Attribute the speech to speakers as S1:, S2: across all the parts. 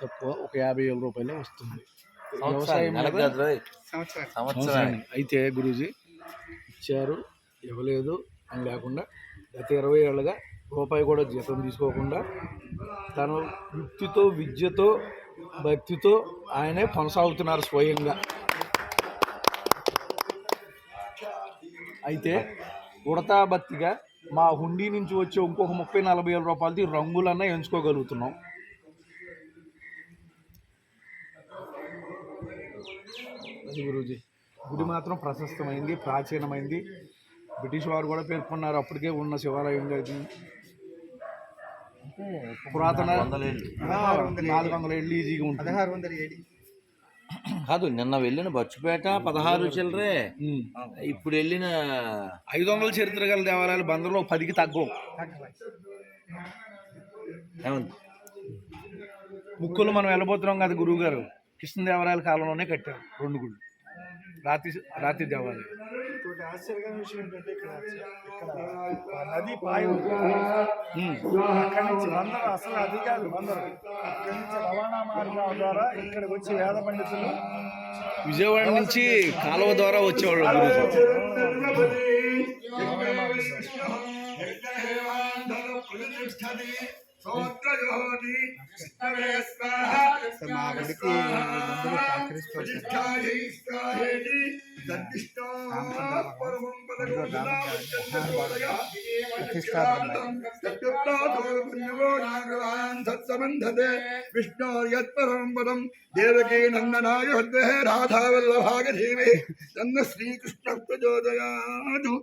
S1: తక్కువ.
S2: ఒక యాభై వేల రూపాయలే వస్తుంది. వ్యవసాయం
S3: సంవత్సరానికి.
S2: అయితే గురూజీ ఇచ్చారు ఇవ్వలేదు అని లేకుండా గత ఇరవై ఏళ్ళుగా రూపాయి కూడా జీతం తీసుకోకుండా తన యుక్తితో విద్యతో భక్తితో ఆయనే కొనసాగుతున్నారు స్వయంగా. అయితే ఉడతా భక్తిగా మా హుండీ నుంచి వచ్చే ఇంకొక ముప్పై నలభై వేల రూపాయలది రంగులన్నా ఎంచుకోగలుగుతున్నాం. అది గురూజీ. గుడి మాత్రం ప్రశస్తమైంది ప్రాచీనమైంది. బ్రిటిష్ వారు కూడా పేర్కొన్నారు అప్పటికే ఉన్న శివాలయంగా ఇది పురాతన నాలుగు వందల ఏళ్ళు. ఈజీగా ఉంటుంది.
S1: పదహారు వందల ఏడు.
S3: కాదు నిన్న వెళ్ళిన బచ్చుపేట పదహారు చిల్లరే. ఇప్పుడు వెళ్ళిన
S2: ఐదు వందల చరిత్ర గల దేవాలయాలు బందర్లో పదికి తగ్గవు. ముక్కులు మనం వెళ్ళబోతున్నాం కదా గురువు గారు కృష్ణదేవరాయల కాలంలోనే కట్టారు రెండు గుళ్ళు. రాతి రాతి దేవాలయం.
S4: ఇంకోటి ఆశ్చర్యకరమైన విషయం ఏంటంటే ఇక్కడ ఇక్కడ ఆ నది పాయ ఉంది.
S2: ఉమ్.
S4: అక్కడి నుంచి బందరు అసలు అది కాదు బందరు అక్కడి నుంచి రవాణా మార్గాల ద్వారా ఇక్కడికి వచ్చి వేద పండితులు
S2: విజయవాడ నుంచి కాలువ ద్వారా వచ్చేవాళ్ళు గురువు
S1: సో మా గుడికి వీళ్ళందరూ సహకరిస్తూ వచ్చారు.
S5: విష్ణోర్యత్పరం పదం దేవకీ నందనాయ హృదయ రాధావల్లభాగ ధీమే తన్న శ్రీకృష్ణ ప్రచోదయాదు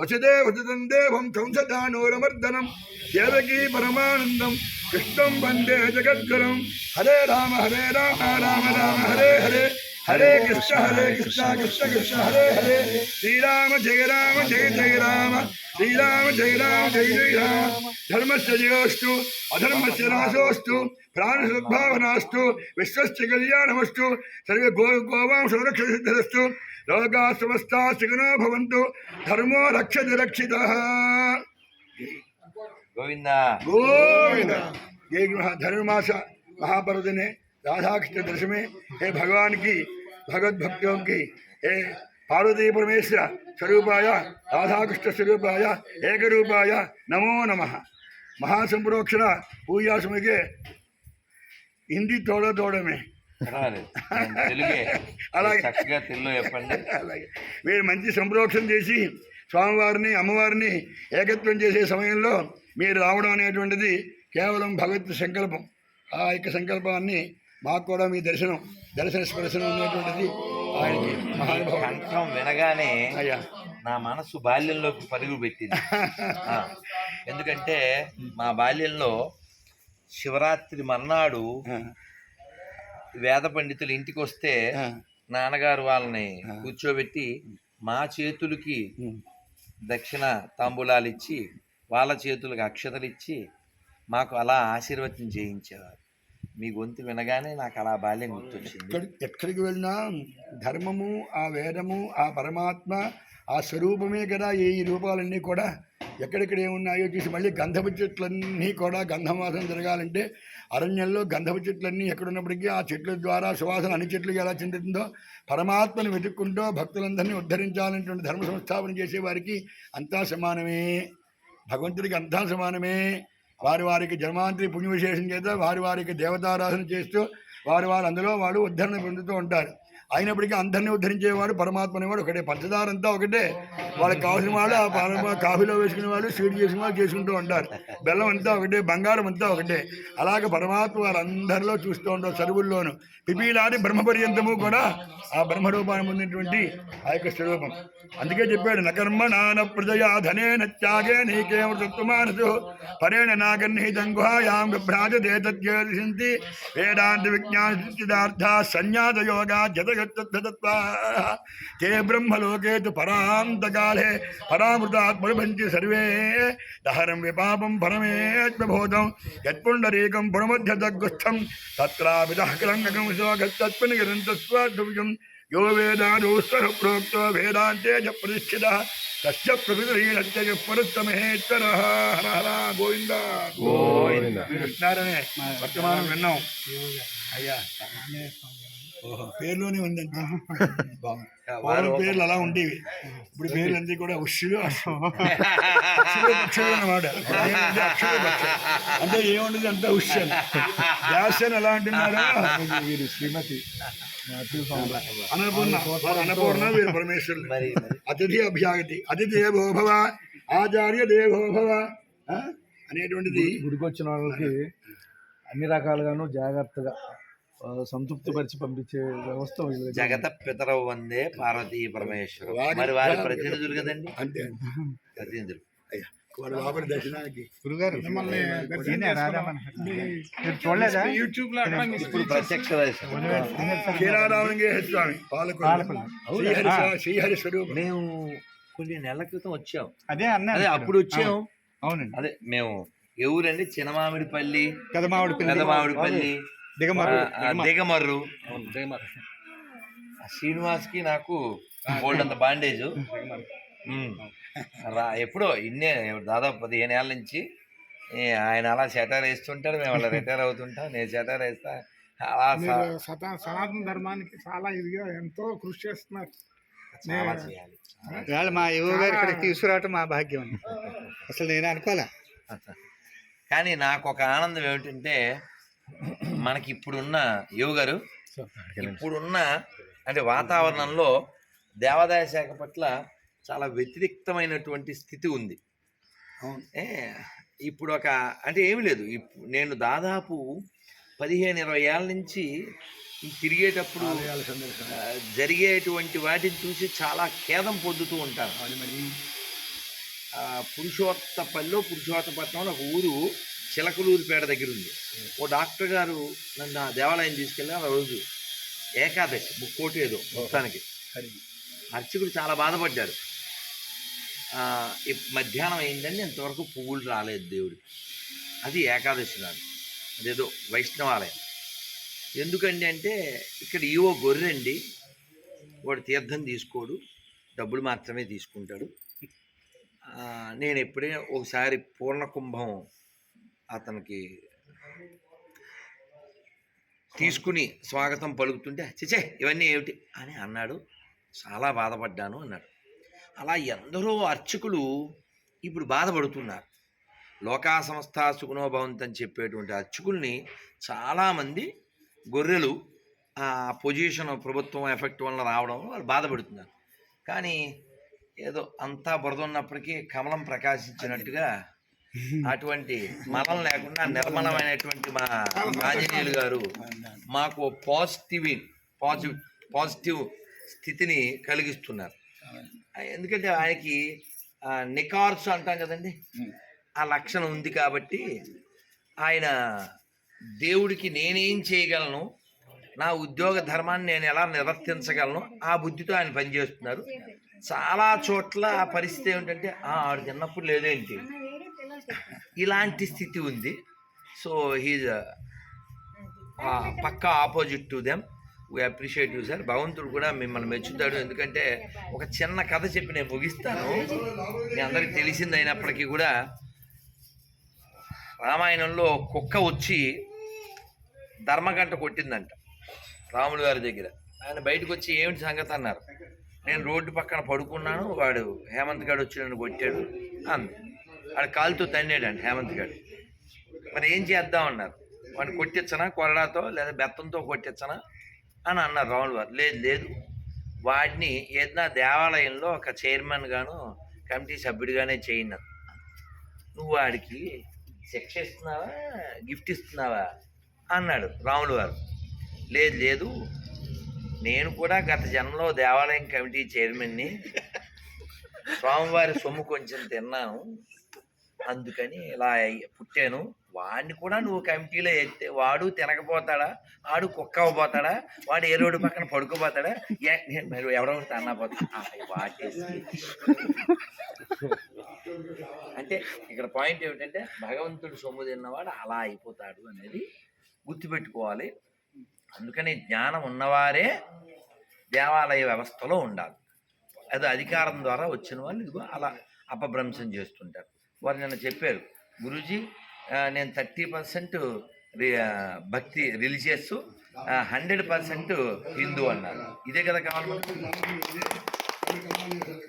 S5: వసుదేవసుతం దేవం కంసదానోరమర్దనం దేవకీ పరమానందం. కృష్ణం వందే జగద్గురం. హరే రామ హరే రామ రామ రామ హరే హరే. హరే కృష్ణ హరే కృష్ణ కృష్ణ కృష్ణ హరే హరే. శ్రీరామ జయ రామ జయ జయ రామ. శ్రీరామ జయ రామ జయ జయ రామ. ధర్మస్య జయోస్తు అధర్మస్య నాశోస్తు ప్రాణసద్భావనాస్తు విశ్వస్య కళ్యాణమస్తు సర్వ గో గోవాం సంరక్షణ సురక్షితస్తు లోకా సమస్తా సుఖినో భవంతు ధర్మో రక్షతి రక్షిత
S3: గోవిందా
S5: गोविंद ये महा- धनुर्मास महापर्व ने राधा कृष्ण दर्शन में हे भगवान की भगवत भक्तों की हे पार्वती परमेश्वर स्वरूपाय राधा कृष्ण स्वरूपाय एक रूपाय नमो नमः महासंप्रोक्षण पूजा समय के हिंदी तोड़ तोड़ में
S3: పర్వాలేదు నేను తెలుగే.
S5: అలాగే.
S3: చక్కగా తెలుగు చెప్పండి.
S5: అలాగే. మీరు మంచి సంప్రోక్షణ చేసి స్వామివారిని అమ్మవారిని ఏకత్వం చేసే సమయంలో మీరు రావడం అనేటువంటిది కేవలం భగవత్ సంకల్పం. ఆ యొక్క సంకల్పాన్ని మాకు కూడా మీ దర్శనం దర్శన స్పర్శనం అనేటువంటిది ఆయనకి మహానుభావం
S3: వినగానే
S5: అయ్యా.
S3: నా మనసు బాల్యంలోకి పరుగు పెట్టింది. ఎందుకంటే మా బాల్యంలో శివరాత్రి మర్నాడు వేద పండితులు ఇంటికి వస్తే నాన్నగారు వాళ్ళని కూర్చోబెట్టి మా చేతులకి. దక్షిణ తాంబూలాలు ఇచ్చి వాళ్ళ చేతులకు అక్షతలు ఇచ్చి మాకు అలా ఆశీర్వచనం చేయించేవారు. మీ గొంతు వినగానే నాకు అలా బాల్యం గుర్తొచ్చింది.
S5: ఎక్కడి ఎక్కడికి వెళ్ళినా ధర్మము ఆ వేదము ఆ పరమాత్మ ఆ స్వరూపమే కదా ఈ రూపాలన్నీ కూడా ఎక్కడెక్కడ ఏమున్నాయో చూసి మళ్ళీ గంధపు చెట్లన్నీ కూడా గంధమాసం జరగాలంటే అరణ్యంలో గంధపు చెట్లన్నీ ఎక్కడున్నప్పటికీ ఆ చెట్ల ద్వారా సువాసన అన్ని చెట్లు ఎలా చెందుతుందో పరమాత్మను వెతుక్కుంటూ భక్తులందరినీ ఉద్ధరించాలనేటువంటి ధర్మ సంస్థాపన చేసేవారికి అంతా సమానమే. భగవంతుడికి అంతా సమానమే. వారి వారికి జన్మాంతరి పుణ్య విశేషం చేత వారి వారికి దేవతారాధన చేస్తూ వారి వారు అందులో వాడు ఉద్ధరణ పొందుతూ ఉంటారు. అయినప్పటికీ అందరినీ ఉద్ధరించేవాడు పరమాత్మ అనేవాడు ఒకటే. పంచదార అంతా ఒకటే. వాళ్ళకి కావాల్సిన వాళ్ళు ఆ కాఫీలో వేసుకునే వాళ్ళు స్వీట్ చేసిన వాళ్ళు చేసుకుంటూ ఉంటారు. బెల్లం అంతా ఒకటే బంగారం అంతా ఒకటే. అలాగే పరమాత్మ వారందరిలో చూస్తూ ఉంటారు చదువుల్లోను. పిపీలాది బ్రహ్మపర్యంతము కూడా ఆ బ్రహ్మరూపాన్ని పొందినటువంటి ఆ యొక్క స్వరూపం. అందుకే చెప్పాడు నకర్మ నాన ప్రజయా ధనేన త్యాగే నీకేమృతత్వమానసు పరేణ నాగర్నిహితం గుహాయాం విభ్రాజ తద్యోదిశంతి వేదాంత విజ్ఞాన సిద్ధార్థ సన్యాస యోగా జతగత్తత్వ తే బ్రహ్మలోకే తు పరాంతకాలే పరామృతాత్మనుభంతి సర్వే. దహరం విపాపం పరమేత్మబోధం యత్పుండరీకం పునమధ్యతగ్గుస్థం తత్రాపితః కలంగకం శోకస్తత్పనిగరంతస్వార్థవ్యం యో వేదాదోస్తర ప్రోక్తో వేదాంతే చ ప్రతిష్ఠిత తస్య ప్రకృతి పరుత్తమహేశ్వర హర హర గోవింద.
S3: గోవింద.
S5: వింటున్నారనే వర్తమానం విన్నాం. అయ్యా. పేర్లోనే ఉందండి. బాగుంది. పేర్లు అలా ఉండేవి. ఇప్పుడు పేర్లు అన్నీ కూడా ఉష్యులు పక్షులు. అంటే ఏముండదు అంతా ఉష్యం వ్యాసన్ ఎలా అంటున్నాడు
S1: వీరు శ్రీమతి
S5: అన్నపూర్ణ. వారు అన్నపూర్ణ వీరు పరమేశ్వరులు.
S3: మరి
S5: అతిథి అభ్యాగతి. అతిథి దేవోభవ ఆచార్య దేవోభవ? అనేటువంటిది.
S2: గుడికి వచ్చిన వాళ్ళకి అన్ని రకాలుగాను జాగ్రత్తగా సంతృప్తిపరిచి పంపించే వ్యవస్థ.
S3: జగత పితరవు వందే పార్వతీ పరమేశ్వరం.
S5: వారి-
S3: మరి వారి ప్రతినిధులు కదండి?
S5: అంతే
S3: ప్రతినిధులు.
S5: అయ్యా వాడు లోపలి దర్శనానికి.
S1: గురుగారు
S3: ఇప్పుడు ప్రత్యక్ష
S5: స్వామి శ్రీహరి స్వరూపం
S3: మేము కొన్ని నెలల క్రితం వచ్చాం.
S1: అదే అన్నారు
S3: అదే. అప్పుడు వచ్చాం.
S1: అవునండి.
S3: అదే మేము ఎవరండి చిన్నమామిడిపల్లి.
S1: పెదమావిడి పిల్ల
S3: పెదమామిడిపల్లి
S1: దిగమర్రు
S3: శ్రీనివాస్కి నాకు గోల్డ్ బాండేజ్ రా ఎప్పుడో ఇన్నే దాదాపు పదిహేను ఏళ్ళ నుంచి ఆయన అలా సెటర్ వేస్తుంటారు మేము అలా రిటైర్ అవుతుంటాం నేను సెటర్ వేస్తా అలా
S4: సనాతన ధర్మానికి చాలా ఇదిగా ఎంతో కృషి చేస్తున్నారు.
S3: చాలా చేయాలి.
S1: ఇవాళ మా యువ గారు ఇక్కడికి తీసుకురావటం మా భాగ్యం అసలు నేను అనుకోలే?
S3: కానీ నాకు ఒక ఆనందం ఏమిటంటే మనకి ఇప్పుడున్న యువ గారు ఇప్పుడున్న అంటే వాతావరణంలో దేవాదాయ శాఖ పట్ల చాలా వ్యతిరేక్తమైనటువంటి స్థితి ఉంది. ఏ, ఇప్పుడు ఒక అంటే ఏమి లేదు. నేను దాదాపు పదిహేను ఇరవై ఏళ్ళ నుంచి తిరిగేటప్పుడు జరిగేటువంటి వాటిని చూసి చాలా ఖేదం పొందుతూ ఉంటాను. పురుషోత్తపల్లిలో పురుషోత్తపట్నంలో ఒక ఊరు చిలకలూరుపేట దగ్గర ఉంది ఓ డాక్టర్ గారు నన్ను ఆ దేవాలయం తీసుకెళ్ళి ఆ రోజు ఏకాదశి ముక్కోటి ఏదో మొత్తానికి. అర్చకుడు చాలా ఇప్- మధ్యాహ్నం అయిందండి ఇంతవరకు పువ్వులు రాలేదు దేవుడికి. అది ఏకాదశి నాడు. అదేదో వైష్ణవాలయం. ఎందుకండి అంటే ఇక్కడ ఈవో గొర్రెండి వాడు తీర్థం తీసుకోడు డబ్బులు మాత్రమే తీసుకుంటాడు. నేను ఎప్పుడే ఒకసారి పూర్ణ కుంభం అతనికి తీసుకుని స్వాగతం పలుకుతుంటే చచే ఇవన్నీ ఏమిటి? అని అన్నాడు. చాలా బాధపడ్డాను అన్నాడు. అలా ఎందరో అర్చకులు ఇప్పుడు బాధపడుతున్నారు. లోకా సంస్థ సుగుణోభవంతని చెప్పేటువంటి అర్చకుల్ని చాలామంది గొర్రెలు ఆ పొజిషన్ ప్రభుత్వం ఎఫెక్ట్ వల్ల రావడం వాళ్ళు బాధపడుతున్నారు. కానీ ఏదో అంతా బురద ఉన్నప్పటికీ కమలం ప్రకాశించినట్టుగా అటువంటి మలం లేకుండా నిర్మలమైనటువంటి మా ఆంజనేయులు గారు మాకు పాజిటివ్ పాజిటివ్ పాజిటివ్ స్థితిని కలిగిస్తున్నారు. ఎందుకంటే ఆయనకి నికార్స్ నికార్సు అంటాం కదండి. ఆ లక్షణం ఉంది కాబట్టి ఆయన దేవుడికి నేనేం చేయగలను నా ఉద్యోగ ధర్మాన్ని నేను ఎలా నిర్వర్తించగలను ఆ బుద్ధితో ఆయన పనిచేస్తున్నారు. చాలా చోట్ల ఆ పరిస్థితి ఏమిటంటే ఆడు చిన్నప్పుడు లేదేంటి? ఇలాంటి స్థితి ఉంది. So he's pakka opposite to them. We appreciate you sir భగవంతుడు కూడా మిమ్మల్ని మెచ్చుతాడు. ఎందుకంటే ఒక చిన్న కథ చెప్పి నేను ముగిస్తాను. మీ అందరికి తెలిసింది అయినప్పటికీ కూడా రామాయణంలో కుక్క వచ్చి ధర్మగంట కొట్టిందంట రాములు గారి దగ్గర. ఆయన బయటకు వచ్చి ఏమిటి సంగతి అన్నారు. నేను రోడ్డు పక్కన పడుకున్నాను. వాడు హేమంత్ గారు వచ్చి నన్ను కొట్టాడు అంది. ఆడ కాలుతో తన్నాడండి హేమంత్ గారు. మరి ఏం చేద్దాం అన్నారు. వాడిని కొట్టించనా కొరడాతో లేదా బెత్తంతో కొట్టించనా అని అన్నారు రావుల్ గారు. లేదు లేదు. వాడిని ఏదైనా దేవాలయంలో ఒక చైర్మన్ గాను కమిటీ సభ్యుడిగానే చేయండి నువ్వు వాడికి శిక్ష ఇస్తున్నావా గిఫ్ట్ ఇస్తున్నావా అన్నాడు రాములు గారు. లేదు లేదు. నేను కూడా గత జన్మలో దేవాలయం కమిటీ చైర్మన్ని స్వామివారి సొమ్ము కొంచెం తిన్నాను. అందుకని ఇలా పుట్టాను. వాడిని కూడా నువ్వు కమిటీలో ఎత్తే వాడు తినకపోతాడా? వాడు కుక్క అవ్వబోతాడా? వాడు ఏ రోడ్డు పక్కన పడుకోపోతాడా ఏ నేను మరి ఎవడో ఒకటి వాటేసి. అంటే ఇక్కడ పాయింట్ ఏమిటంటే భగవంతుడు సొమ్ము తిన్నవాడు అలా అయిపోతాడు అనేది గుర్తుపెట్టుకోవాలి. అందుకని జ్ఞానం ఉన్నవారే దేవాలయ వ్యవస్థలో ఉండాలి. అది అధికారం ద్వారా వచ్చిన వాళ్ళు ఇదిగో అలా అపభ్రంశం చేస్తుంటారు. వారు నిన్న చెప్పారు. గురూజీ నేను thirty percent bhakti religious hundred percent Hindu అన్నారు. ఇదే కదా కావాలి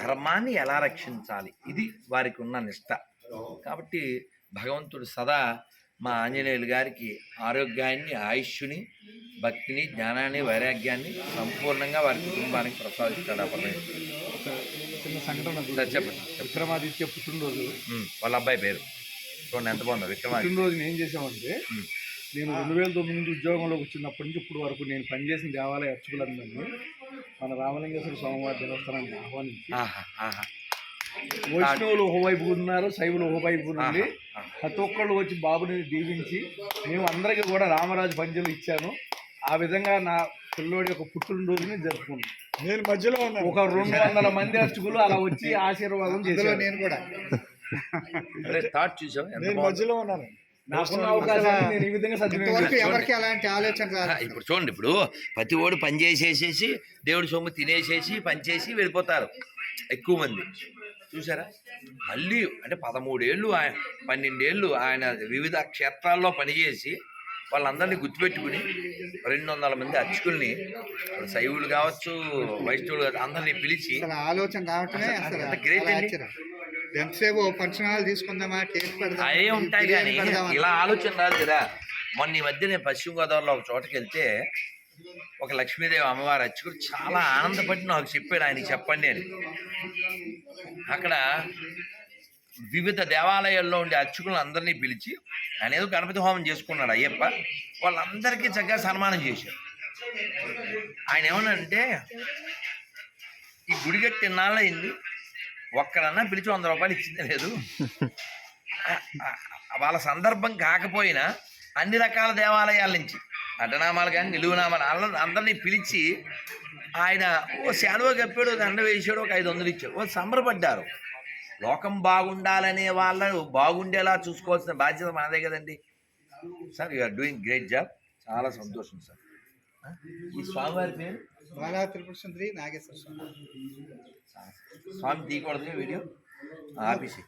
S3: ధర్మాన్ని ఎలా రక్షించాలి? ఇది వారికి ఉన్న నిష్ట. కాబట్టి భగవంతుడు సదా మా ఆంజనేయులు గారికి ఆరోగ్యాన్ని ఆయుష్ని భక్తిని జ్ఞానాన్ని వైరాగ్యాన్ని సంపూర్ణంగా వారి కుటుంబానికి ప్రసాదిస్తాడు ఆ
S2: సంఘటన
S3: చెప్పండి
S2: విక్రమాదిత్య పుట్టినరోజు.
S3: వాళ్ళ అబ్బాయి పేరు. చూడండి ఎంత బాగుందో విక్రమాదిత్య.
S2: పుట్టినరోజు ఏం చేసామంటే. నేను రెండు వేల తొమ్మిది నుంచి ఉద్యోగంలోకి వచ్చినప్పటి నుంచి ఇప్పుడు వరకు నేను పనిచేసిన దేవాలయ అర్చకులందరినీ మన రామలింగేశ్వర స్వామివారి దేవస్థానానికి ఆహ్వానించి
S3: ఆహా ఆహా.
S2: వైష్ణవులు ఒకవైపు ఉన్నారు శైవులు ఒకవైపు
S3: ఆహా.
S2: ప్రతి ఒక్కళ్ళు వచ్చి బాబుని దీవించి మేము అందరికీ కూడా రామరాజు పంచలు ఇచ్చాను. ఆ విధంగా నా పిల్లోడి యొక్క పుట్టినరోజుని జరుపుకున్నాం.
S4: నేను మధ్యలో ఉన్నాను.
S2: ఒక రెండు వందల మంది అర్చకులు అలా వచ్చి ఆశీర్వాదం
S1: అందులో
S2: చేశారు.
S1: నేను కూడా.
S3: అరే థాట్ ఎంత
S4: నేను మధ్యలో ఉన్నాను.
S3: ఇప్పుడు చూడండి ఇప్పుడు ప్రతి ఓడు పని చేసేసేసి దేవుడి సొమ్ము తినేసేసి పని చేసి వెళ్ళిపోతారు. ఎక్కువ మంది. చూసారా? మళ్ళీ అంటే పదమూడేళ్ళు ఆయన పన్నెండేళ్ళు ఆయన వివిధ క్షేత్రాల్లో పనిచేసి వాళ్ళందరినీ గుర్తుపెట్టుకుని రెండు వందల మంది అర్చకుల్ని శైవులు కావచ్చు వైష్ణవులు కావచ్చు అందరినీ పిలిచి
S1: ఆలోచన
S3: అండి.
S1: ఎంతసేపు తీసుకుందామా
S3: అవే ఉంటాయి కానీ? ఇలా ఆలోచన రాదు కదా మొన్న ఈ మధ్య నేను పశ్చిమ గోదావరిలో ఒక చోటకి వెళ్తే ఒక లక్ష్మీదేవి అమ్మవారు అర్చకుడు చాలా ఆనందపడి నాకు చెప్పాడు ఆయన చెప్పండి అని అక్కడ వివిధ దేవాలయాల్లో ఉండే అర్చకులను అందరినీ పిలిచి ఆయన ఏదో గణపతి హోమం చేసుకున్నాడు అయ్యప్ప. వాళ్ళందరికీ చక్కగా సన్మానం చేశారు. ఆయన ఏమనంటే ఈ గుడి కట్టి ఇన్నాళ్ళయింది ఒక్కడన్నా పిలిచి వంద రూపాయలు ఇచ్చింది లేదు. వాళ్ళ సందర్భం కాకపోయినా అన్ని రకాల దేవాలయాల నుంచి అడ్డనామాలు కానీ నిలువునామాలు అందరిని అందరినీ పిలిచి ఆయన ఓ శాలువ కప్పాడు ఒక దండ వేసాడు ఒక ఐదు వందలు ఇచ్చాడు. ఓ సంబరపడ్డారు. లోకం బాగుండాలనే వాళ్ళను బాగుండేలా చూసుకోవాల్సిన బాధ్యత మనదే కదండి. Sir are doing great job చాలా సంతోషం సార్? ఈ స్వామివారి పేరు?
S1: బాలా త్రిపుర సుందరి నాగేశ్వర స్వామి.
S3: స్వామి తీయకూడదు వీడియో. ఆపేసి.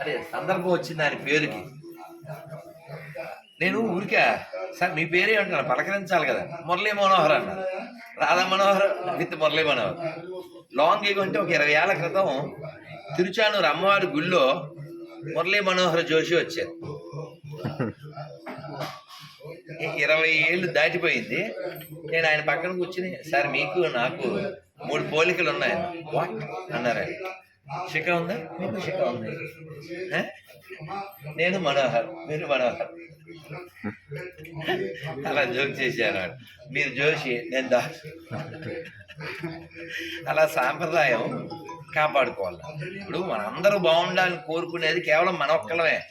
S3: అదే సందర్భం వచ్చింది ఆయన పేరుకి. నేను ఊరికే సార్ మీ పేరే అంటున్నాను పలకరించాలి కదా. మురళీ మనోహర్ అన్నారు Radha Manohar with Murali Manohar. Long ago అంటే ఒక ఇరవై ఏళ్ళ క్రితం తిరుచానూరు అమ్మవారి గుళ్ళో మురళీ మనోహర్ జోషి వచ్చారు. ఇరవై ఏళ్ళు దాటిపోయింది. నేను ఆయన పక్కన కూర్చుని సార్ మీకు నాకు మూడు పోలికలు ఉన్నాయి. వాట్ అన్నారు ఆయన. శిఖ ఉందా? మీకు శిఖ ఉంది. నేను మనోహర్ మీరు మనోహర్. అలా జోక్ చేశాను మీరు జోషి నేను దా అలా సాంప్రదాయం కాపాడుకోవాలి. ఇప్పుడు మనందరూ బాగుండాలని కోరుకునేది కేవలం మన ఒక్కలమే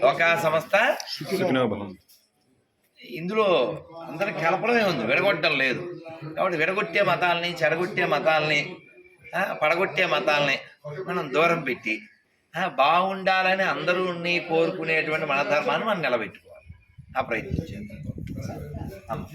S3: లోకా సంస్థ ఇందులో అందరి కలపడమే ఉంది. విడగొట్టడం లేదు. కాబట్టి విడగొట్టే మతాలని చెడగొట్టే మతాలని పడగొట్టే మతాలని మనం దూరం పెట్టి బాగుండాలని అందరూ కోరుకునేటువంటి మన ధర్మాన్ని మనం నిలబెట్టుకోవాలి. ఆ ప్రయత్నం చేద్దాం. అమ్మ.